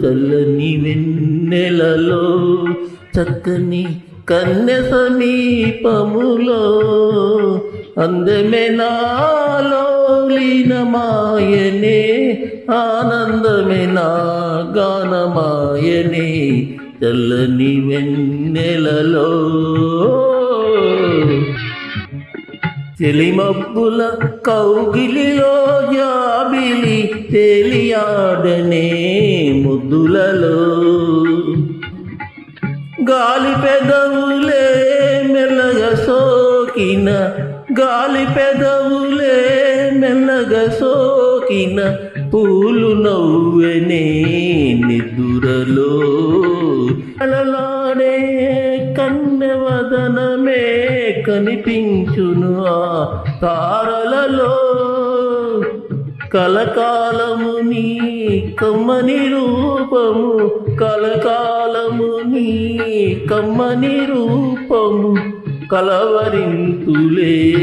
చల్లని వెన్నెలలో చక్కని కన్య సమీపములో అందమే నాలో లీనమాయనే ఆనందమే నా గానమాయనే చల్లని వెన్నెలలో. చెలిమబ్బుల కౌగిలిలో తేలియాడనే ముద్దులలో. గాలి పెదవులే మెల్లగా సోకిన గాలి పెదవులే మెల్లగా సోకిన పూలు నవ్వెనే నిదురలో అలలాడే కన్నెవదనమే కనిపించును ఆ తారలలో. కలకాలము నీ కమ్మని రూపము. కలకాలము నీ కమ్మని రూపము. కలవరింతులే